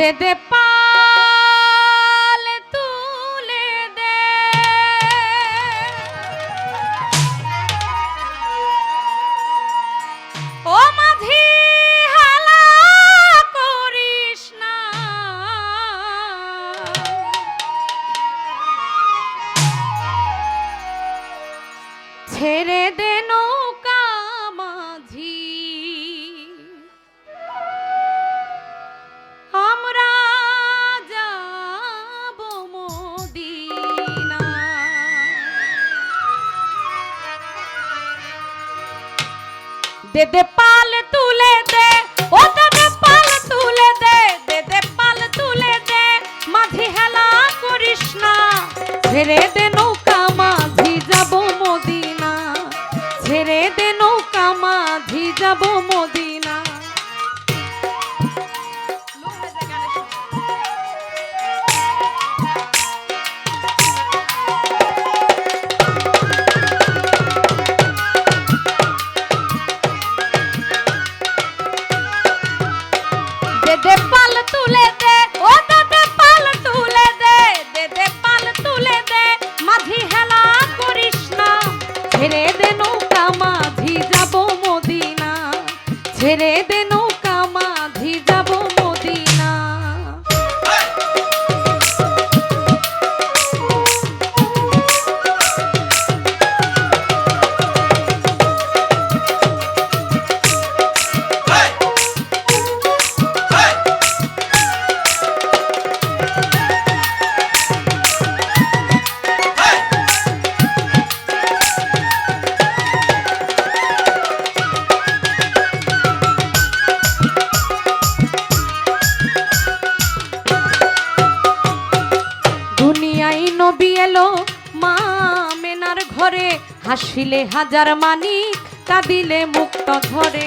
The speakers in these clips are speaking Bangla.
দে দে তুলে দে। মাঝি হালা করিস না। ছেড়ে দে দে দে পাল হাসিলে হাজার মানি, কাঁদিলে মুক্ত ধরে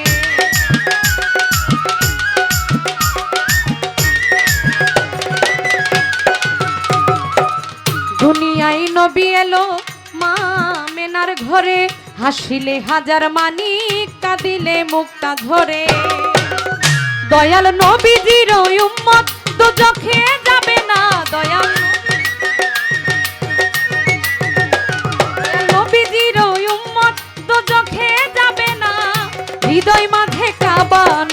দুনিয়ায় নবী এলো মা মেনার ঘরে, হাসিলে হাজার মানি, কাঁদিলে মুক্তা ধরে দয়াল নবীজির উম্মত, দুজখে যাবে না দয়াল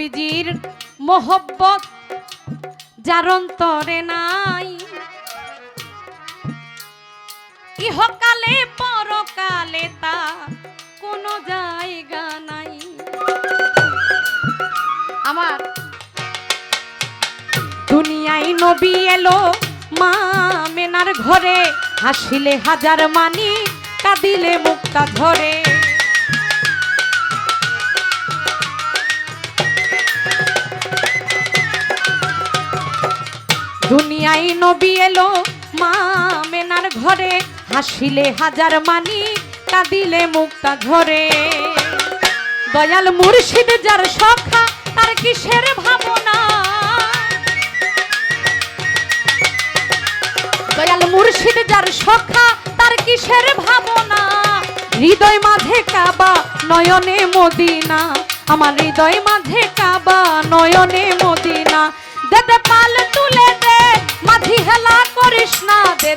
নবীজির মোহব্বত, যার অন্তরে নাই। ইহকালে, পরকালে তা কোনো জায়গা নাই। আমার দুনিয়ায় নবী এলো, মা মেনার ঘরে। হাসিলে হাজার মানি, কাঁদিলে মুক্তা ধরে দুনিয়ায় নবী এলো। মা মেনার ঘরে হাসিলে হাজার মানি, কাঁদিলে মুক্তা ধরে দয়াল মুর্শিদ যার সখা, তার কিসের ভাবনা? দয়াল মুর্শিদ যার সখা, তার কিসের ভাবনা? হৃদয় মাঝে কাবা, নয়নে মদিনা। আমার হৃদয় মাঝে কাবা, নয়নে মদিনা। দে দে পাল তুলে দে মাঝি হেলা করিস না দে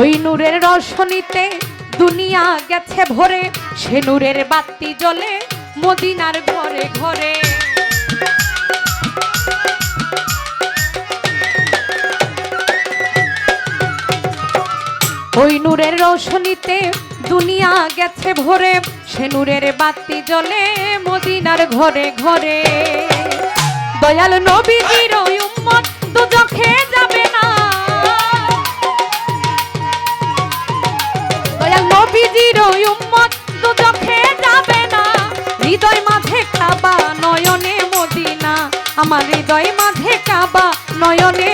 ওই নূরের রসনীতে দুনিয়া গেছে ভরে, সে নূরের বাতি জ্বলে মদিনার ঘরে ঘরে। ওই নূরের রোশনীতে দুনিয়া গেছে ভরে, সে নূরের বাতি জ্বলে মদিনার ঘরে ঘরে। দয়াল নবীজির উম্মত দুজখে নবীজির ওই উম্মত দুজখে যাবে না। হৃদয় মাঝে কাবা, নয়নে মদিনা। আমার হৃদয় মাঝে কাবা, নয়নে